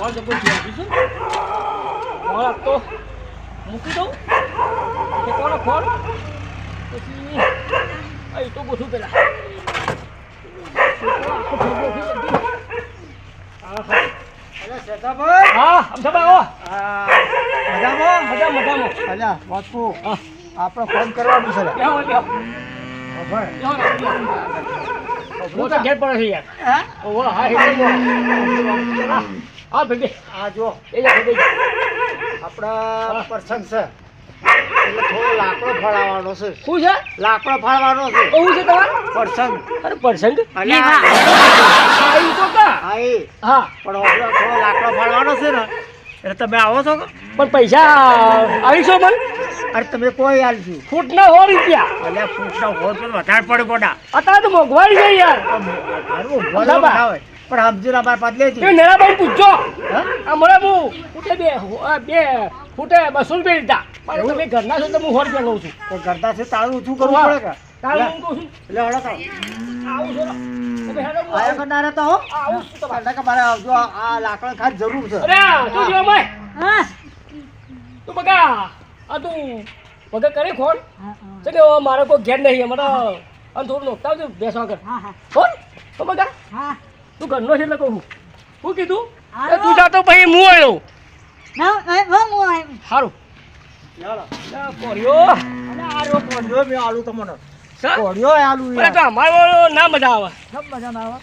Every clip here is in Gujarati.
ફોન તો કોઈ આપીશું? ફોન આપતો મૂકી દઉં. કે કોનો ફોન. પછી આ તો પેલા. શેઠાભાઈ હા. હા આપણે ફોન કરવાનું છે. હું ઘેર પડે છે યાર. હે? હા ભાઈ આ જો આપણા પ્રસંગ છે. એટલે થોડો લાકડો ફાળવાનો છે. શું છે? લાકડો ફાળવાનો છે. શું છે તમારે? પ્રસંગ. અરે પરસંગ? અલ્યા હા. તો કા. હા એ હા. પણ થોડો લાકડો ફાળવાનો છે ને એટલે તમે આવો છો પણ પૈસા આવીશો મને અરે તમે કોઈ આલજો ફૂટના સો રૂપિયા. અલ્યા ફૂટના હોય તો વધારે પડે ગોડા. અત્યારે તો મોંઘવારી છે યાર. હારું, ભલે ના. પણ અમારી પાસે લેજો નેરાભાઈ પૂછજો. હા? આ મને હું ફૂટે બે આ બે ફૂટે બસો રૂપિયા લીધા. પણ તમે ઘરના છો તો હું સો રૂપિયા લઉં છું. તો ઘરના છે તારું ઊંચું કરવું પડે કે? તારે હું કહું છું. એટલે આવું છો. કરનાર હો. આવું એટલે મારે આવજો આ- લાકડા ખાસ જરૂર છે. અરે અમાય તું બગા. આ તું બગા કરે ખોન ને મારે કોઈ ઘેર નહીં. અમારે આમ થોડું નોખતા આવજો બેસવા કર ફોન? તો બગા. તું ઘરનો છે એટલે કહું શું કીધું? તું જાતો પછી હું આવ્યો. સારું ના મજા આવે. મજા ના આવે.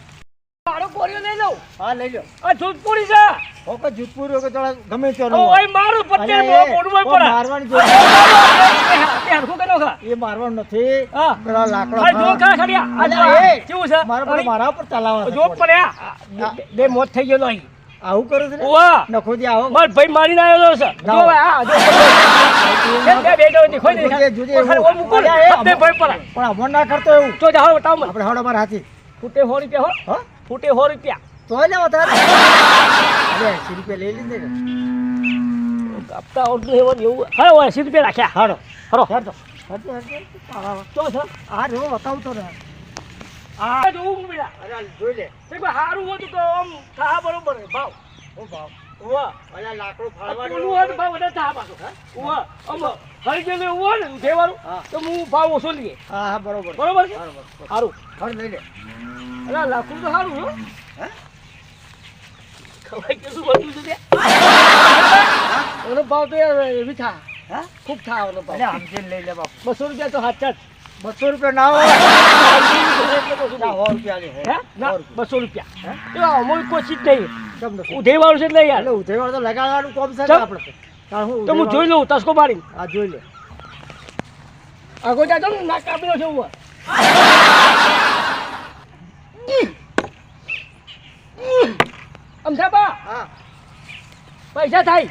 મારો કોળિયો લઈ લઉં. હા લઈ લો આ જોધપુરી છે. ઓકે હોય કે થોડા ગમે તે ઓય મારું પત્તે મોડું મારવાની એ મારવાનું નથી. પેલા લાકડા જો કા ખડિયા આ. કેવું છે? મારા પર મારા પર ચલાવવા જો પડ્યા બે મોત થઈ ગયો અહીં. આવું કરું છે ઓવા નખો દે આવો. માર ભાઈ મારીને આવ્યો છે. જો આ બે જોજે, મૂકો ભાઈ પણ ના કરતો એવું. તો જાઓ બતાવો આપણે હડો મારા હાથી. ફૂટે સો રૂપિયા હો. હો? ફૂટે સો રૂપિયા. તો રૂપિયા લઈ લીધે આપતા ઓળખું એવું એવું હા રૂપિયા રાખ્યા. હાડો. હરો હેડો. તો છે. આ બતાવતો ને આ જોવું બેટા અરે જોઈ લે. તે કોઈ સારું હોય તો આમ થા બરોબર ભાવ. ઓ ભાવ? ઉવા અલ્યા લાકડું ફાળવાનું હોય તો ભાવ વધારે થા પાછો. ઉવા અમ હરી ગયેલું એવું ને ઉઠેવાળું હા. તો હું ભાવ ઓછો લઈએ. હા હા બરોબર. બરોબર છે? સારું હળ લઈ લે. લાખું તો સારું હો. હે? ખવાય કે શું બધું છે ત્યાં? ભાવ તો એવી થા હા? ખૂબ થાવાનો ભાવ. સમજીને લઈ લે બાપ બસો રૂપિયા તો હાથ જ. બસો રૂપિયા ના હોય? હે? હે. બસો રૂપિયા. એવા કોશિશ નહીં? ઉધઈ વાળું છે એટલે યાર. તો લગાડવાનું કોમ છે આપણે. હું તો હું જોઈ લઉં તસકો મારી આ જોઈ લે. આગો જાતો ને ના કાપી છે હું અમથાબા હા. પૈસા થાય.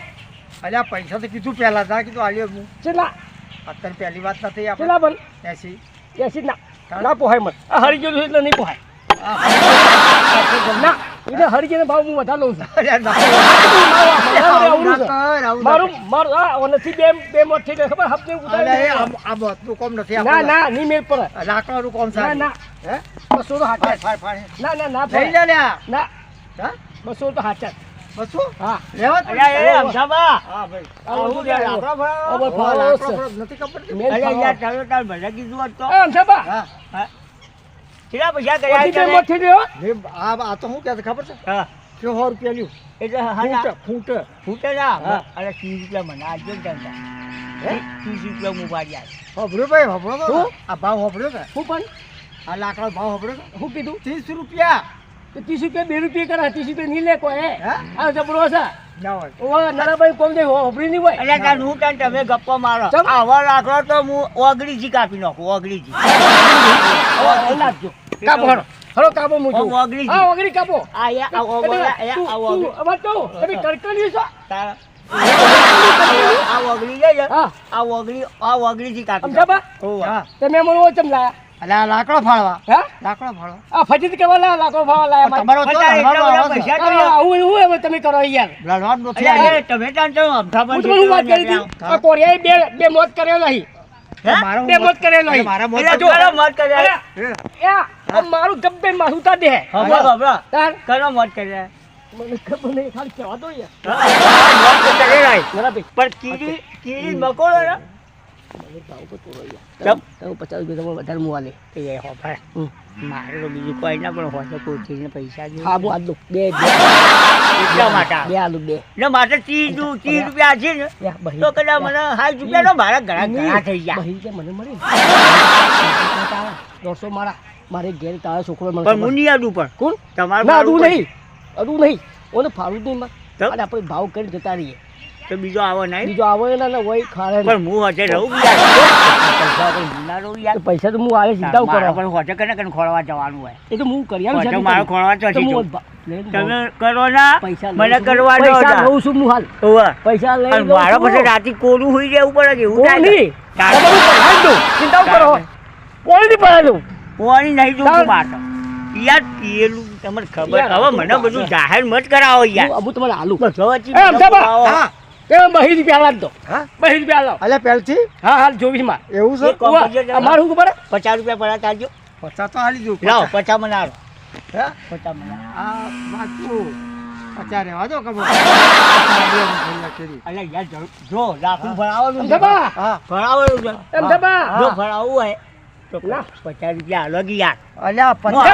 અલ્યા પૈસા તો કીધું પહેલા તા કીધું આલ્યો હું. ચેલા અત્યારે પહેલી વાત નથી આપેલા આપણે બન એસી. એસી ના. ના પોહાય મને. આ હરી ગયેલું એટલે નહીં પોહાય. ના એટલે હરી ભાવ હું વધારે લઉં છું. ના. ના ના મારું મારું આ નથી બે બે મોત થઈ ગયા ખબર? હપ્તે ઉતારી આ બધું કોમ નથી ના. ના નહીં મેળ પડે. આ લાકડાનું કોમ ના ના હે? બસો તો હાચા. ના ના ના લઈ લે ના. હા? બસો તો હાચા બસો? હા. લેવા એ. હા, ભાઈ. આવું નથી યાર, તાર ભલે કીધું તો. એ અમથાબા હા. કેટલા પૈસા કર્યા બે મોત થઈ આ આ તો શું કહે ખબર છે? હા. કે સો રૂપિયા લ્યું. એટલે ફૂટ ફૂટ. ફૂટે ના. હા. અરે ત્રીસ રૂપિયા મને આજે હે? ત્રીસ રૂપિયા હું પાડી ભાઈ હોભળો તો. આ ભાવ કે હું પણ? આ લાકડા ભાવ હોભળ્યો હું શું કીધું? ત્રીસ રૂપિયા. તો ત્રીસ રૂપિયા બે રૂપિયા કરા ત્રીસ રૂપિયા નહીં લે કોઈ? આ જબરો છે. તમે ઓ ચમ? લાયા. એટલે લાકડો ફાળવા હા? લાકડો ફાળવા આ ફજીત કેવા લાયા લાખો ભાવ લાયા તમારો તો હલવાનો બધા આવે છે. પૈસા તો આવું એવું હવે તમે કરો યાર લડવાનું નથી એટલે આવે. એ ટમેટાં તો હું વાત કરી હતી? આ કોરિયાએ બે બે મોત કર્યો નહીં. બે મોત કરેલો એટલે મારા મોત જો. કરો મત કર્યા. અરે, મારું ગબ્બે મારું ઉતાર દે. હમણાં હમણાં તાર? કરો મત કર્યા? મને ખબર નહીં ખાલી કહેવા દો યાર. મોત તો કરે રાય. નરાભાઈ પણ કીડી કીડી મકોડો ને ભાવ પર તોડો ચમ. તમે પચાસ રૂપિયા તમે વધારે મુવા લે તો એ હો ભાઈ. મારે તો બીજું કોઈ ના પણ હોય તો પૈસા. હા બે એટલા માટે? બે આલુ બે. ને મારે ત્રીસ ત્રીસ રૂપિયા. છે ને. તો કદાચ મને સાઠ રૂપિયા નો મારા ઘણા ઘણા થઈ ગયા. બહી કે મને મળી. દોઢસો મારા. મારે ઘેર તારા છોકરો મળે પણ આડું પણ. કોણ? તમારે મારું નહીં. અડું નહીં. ઓને ફાળું નહીં માં આપણે ભાવ કરી જતા રહીએ. તો બીજો આવો નહીં? બીજો આવે એટલે એટલે વહી ખાડે પણ હું હજે રહું? પૈસા પણ હું ના રહું યાર. તો પૈસા તો હું આવે સીધા કરો પણ હોટે કને કને ખોળવા જવાનું હોય. એ તો હું કરી હોટે એમ ખોળવા તો તમે કરો ના મને કરવા દો પૈસા લઉં છું હું હાલ હોવે. પૈસા લઈ અને મારા છું. પછી રાતે કોરું હોઈ જાય ઉપર જ એવું થાય નહીં. તારે- આ દઉં. ચિંતા કરો? કોઈ નહીં પડાવી દઉં. પોણી નહીં જોઉં મારે યાર પેલું તમને ખબર હવે મને બધું જાહેર મત કરાવો યાર. અબુ તમારે આલુ. બધો વચ્ચે આવો. એ બહી રૂપિયા લાવ દો હા બહી રૂપિયા લાવ અલ્યા પહેલથી હા હાલ ચોવીસમાં એવું છે. અમારું શું ખબર પચાસ રૂપિયા પડ્યા તારજો પચાસ તો હાલી દઉં લાવ પચાસ. મને આલો હે? પચાસ મને. આ વાંચું પચાસ રહેવા દો. અલ્યા યાર જો લાખું ભરાવાનું છે. હા ભરાવાનું છે. અમદાવાદ. જો ભરાવું હોય તો. પચાસ રૂપિયા યાર. અલ્યા પચાસ.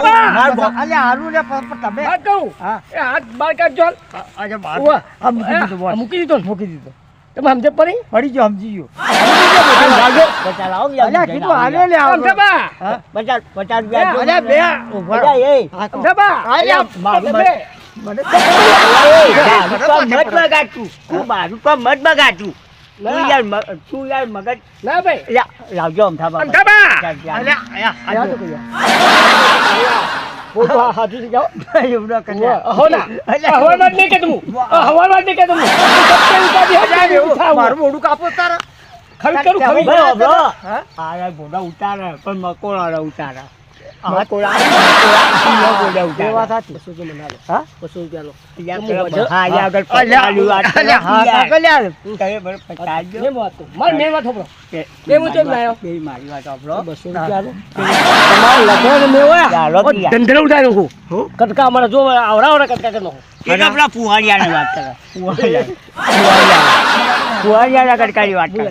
અલ્યા હારું લે તમે. કહું? હા. એ હાથ બહાર કાઢજો મૂકી દીધું મૂકી દીધો તમે સમજે પડી? પડી ગયો સમજી ગયો. મારું કામ મત બગાડતું. તું. યાર તું યાર મગજ ના ભાઈ લાવજો અમથા બાબા. અમદાવાદ. ચાલ, ચાલ. અલ્યા અલ્યા યાદ હાજો. કર્યો. ફોટો આ હાથું થી જાઓ. એવું ના કર્યા. ના. અલ્યા, વાત નહીં કહેતો હું. અહવાલ વાત નહીં કહેતો હું. હું સત્ય ઉપાધિ હે, અલ્યા, એવું એવું મારું મોઢું કાપો તારા ખવી કરું, ખવી. બરો, બરો. હા? આ યાર ઘોડા પણ મકોડા ઉતારે સાચી. બસો રૂપિયા મને હા? બસો રૂપિયા હું આગળ યાર. તમે બરો મેં વાત. મારે મેં વાત હું લાયો? બે મારી વાત. બસો રૂપિયા. તમારે લખો ને મેં હોય. કટકા અમારા જો આવડા કટકા કે નાખું. એ તો પેલા વાત કરે. ફુવાડિયા. ફુવાડિયા. ફુવાડિયાના વાત કરે.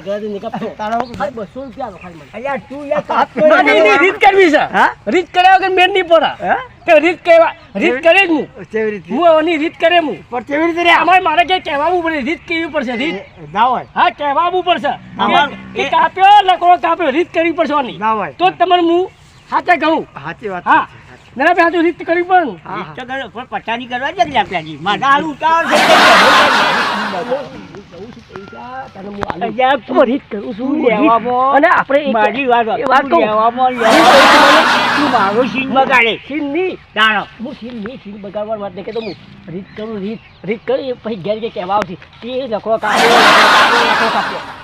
બસો રૂપિયા. અલ્યા, તું યાર રીત કરવી છે. હા? રીત કર્યા વગર મેળ નહીં પડે. હા? રીત કહેવા રીત કરે જ હું કેવી રીતે? હું આની રીત કરે હું. પણ કેવી રીતે રે અમારે મારે ક્યાંય કહેવાનું પડે. રીત કેવી પડશે? રીત ના હોય. હા કહેવાનું પડશે. કે કાપ્યો લકડો કાપ્યો. રીત કરવી પડશે આની. ના હોય. તો તમારે હું સાચે કહું સાચી વાત હા. ના ભાઈ હાથું રીત કરી પણ. ને. રીત તો કરે, પણ પટાની કરવા છે ને લ્યા પેલી. મારે હાલ ઉતાર તું તું તું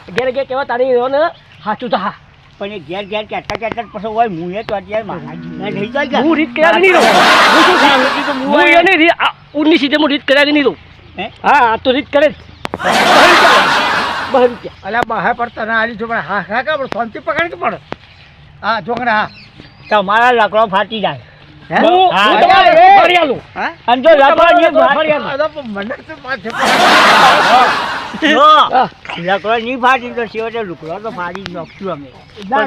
ઘેર ઘેર ઘેર કહેવા તારી ને સાચું તો હા. પણ એ ઘેર ઘેર કેટલા કેટલા પછી હોય મુએ તો અત્યારે મારા જીવના જાય હું રીત કર્યા નહીં રહું? હું શું તો હું હું એને રીત ઉડની સીધે હું રીત કર્યા નહીં રહું? હે? હા આ તો રીત કરે જ. બહાર અલ્યા બહાર પડતા ના આલી છોકરા હા હા કા પણ શાંતિ પકડ કે પણ? હા છોકરા હા. તમારા લકડો ફાટી જાય. ફાટી- તો છેવટે લુકડો તો ફાડી નાખશું અમે. ના,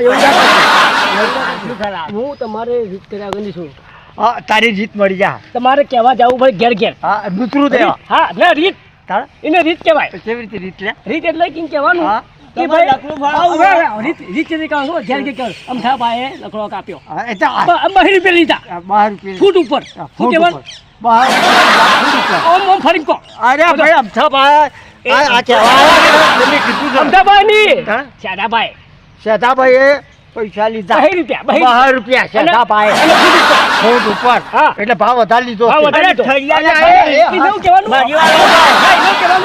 ના? હું તમારે રીત કર્યા વગર છું. હા તારી રીત મળી જા. તમારે કહેવા જવું પડે ઘેર ઘેર. હા દૂતરું દેવા. હા ના રીત. એને રીત કહેવાય. કેવી રીતે રીત લે? રીત એટલે કેમ કહેવાનું. હા. કે ભાઈ રીત રીત કેવી કહેવાનું ખબર? ઘેર ઘેર કહેવાનું અમથા બાએ લકડો કાપ્યો હા એ તો આ- બ- બહી રૂપિયા લીધા બહાર રૂપિયા ફૂટ ઉપર ફૂટ ઉપર. બહાર. ઓમ ઓમ ફરી કો અરે ભાઈ અમથા ભાઈ આ આ કહેવાય તમે કીધું છે. અમથાભાઈ ની હા? શાદાભાઈ શેઠાભાઈએ પૈસા લીધા બહી રૂપિયા બહી બહાર રૂપિયા શેઠાભાઈ અને ફૂટ ઉપર ફૂટ ઉપર એટલે ભાવ વધારી લીધો ભાવ છે. વધારી અલ્યા, એ, એવું મારી એવું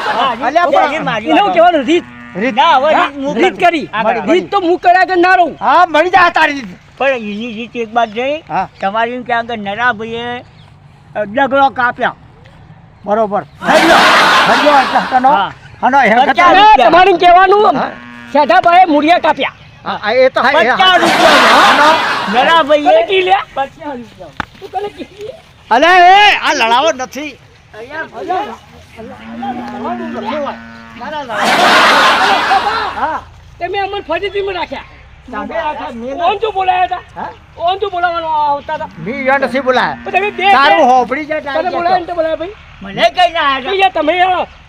હા, અલ્યા, મારી કહેવાનું રીત રીત ના, હવે હા, રીત કરું. રીત તો હું કર્યા કે ના રહું. હા મળી જાય તારી રીત. પણ એની રીત એક વાત જઈ. તમારી કે આગળ નરાભાઈએ ડગલો કાપ્યા. બરોબર. તમારે કહેવાનું હા. મૂળિયા કાપ્યા. એ તો. પચાસ રૂપિયા. નરાભાઈએ કને કી લ્યા? તું કને કી? અલે એ આ લડાવો નથી. હા તમે અમને ફરીથી રાખ્યા. તમે આખા મેં ઓન શું બોલાયા હતા. હા? ઓન શું બોલાવવાનો આવતા હતા. મી યો નથી બોલાય તમે બે તારું હોપડી જાય તને બોલાયા તો બોલાયા ભાઈ. મને કઈ ના અરે તમે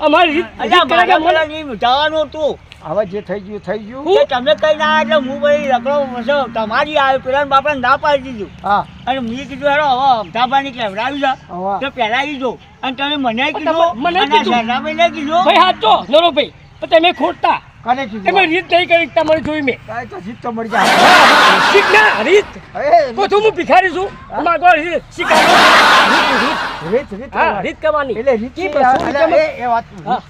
અમારી રીત અલ્યા રીત કરે કે મારા મને- નહીં જવાનું હતું. હવે જે થઈ ગયું થઈ ગયું. તમે કઈ ના એટલે હું ભાઈ મસો તમારી આવે પેલા બાપા ના પાડી દીધું. હા. અને મેં કીધું હેડો હવે અમદાવાદની કેવડાવી છે હવે. તો પહેલા આવી જો. અને તમે મને કીધું મને કીધું. ભાઈ હાચો નરો ભાઈ. પણ તમે ખોટતા. કને તમે રીત નહીં કરી તમારે જોઈ મેં. કાંઈ તો જીત તો મળી જાય. શીખ ના રીત. તો તું હું ભિખારી છું? તમારે કોઈ રીત શીખાડો રીત રીત હા રીત. કરવાની. એટલે રીત એ વાત રીત આવે. ભાઈ વાત ના વાત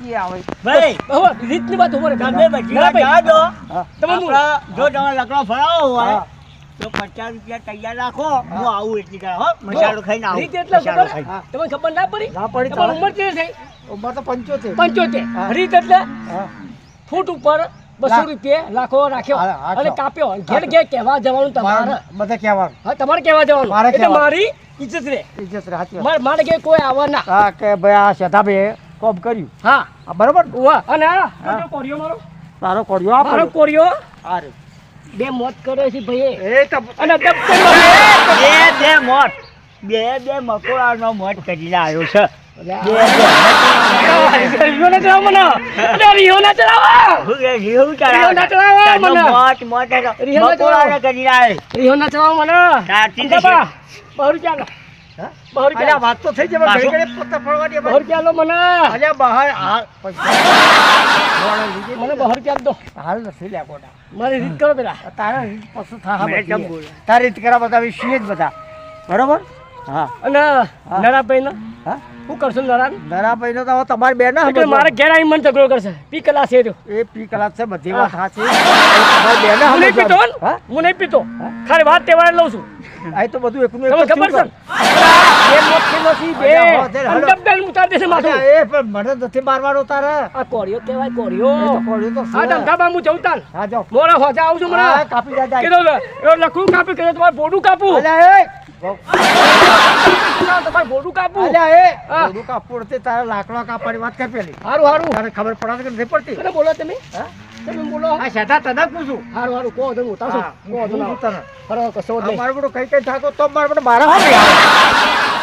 ભાઈ, તમે જો તમે લકડો ફરાવો હોય. તો પચાસ રૂપિયા તૈયાર રાખો હું આવું એટલી કરા હો. મસાલો ખાઈને આવું. રીત એટલે મસાલો ખબર? ખાઈને. હા. તમને ખબર ના પડી? ના પડી તમારી ઉંમર કેટલી થઈ? ઉંમર તો પંચોતેર. પંચોતેર. રીત એટલે ફૂટ ઉપર બસો રૂપિયા લાખો રાખ્યો. અને કાપ્યો. ઘેર ઘેર કહેવા જવાનું તમારે. મારે કહેવાનું. હા તમારે કહેવા જવાનું. મારે એટલે. મારી ઇજ્જત રહે. ઇજ્જત રે સાચી મારે મારે ઘેર કોઈ આવવા ના. હા કે ભાઈ આ કોમ કર્યું. હા. બરોબર? અને આ કોરિયો મારો. તારો કર્યો મારો કોરિયો અરે બે મોત કરે છે ભાઈ એ તો અને બે બે મોત. બે બે મકોડાનો મોત કરી આવ્યો છે. રિયો ના ચલાવો મને. અલ્યા વાત તો થઈ જાય ઘડી ઘડી પોતા ફળવાની બહુ રૂપિયા મને. અલ્યા બહાર મને બહુ રૂપિયા દો હાલ નથી લ્યા ગોડા. મારી રીત કરો પેલા. તારા રીત પશુ થા મેં કેમ બધી. બોલ્યા? તારી રીત કરા બધા છીએ જ બધા. બરોબર? હા. અને નરાભાઈ નો હા? શું કરશો નરાન? દરાભાઈ નો તો તમારી બેન એટલે મારે ઘેર આવી મને ઝઘડો કરશે. પી કલાસ છે રહ્યો. એ પી કલાક છે બધી વાત હા. સાચી તમારી બેન હું નહીં પીતો હા? હું? નહીં પીતો. હા? ખાલી વાત તહેવાર લઉં છું. આ તો બધું એકનું એક ખબર છે? બે થઈ નથી, બે. તે બેલ ઉતારી દેશે માથું. એ પણ મને નથી મારવાનો તારે. આ કોરિયો કહેવાય એ તો તો છે. આ હું જઉં તાન હા જાઓ. મોરા હોજા આવું છું મને કાપી જા, જા. એ લખું કાપી કીધું તમારે બોડું કાપું. અલ્યા, એ. તમારે બોડું કાપું. અલ્યા, એ. હા. બધું કાપવું તારે લાકડા કાપવાની વાત કરી પેલી? સારું હારું. તારે ખબર પડે કે નથી પડતી? બોલો તમે. હા? તમે બોલો. આ શેઠા તને પૂછું. હારું હારું કહો તમે ઉતારશો. કહો તમે. તને. ફરો કશો નહીં. મારું બધું કઈ કઈ થાકો તો મારું બધું મારા આવે.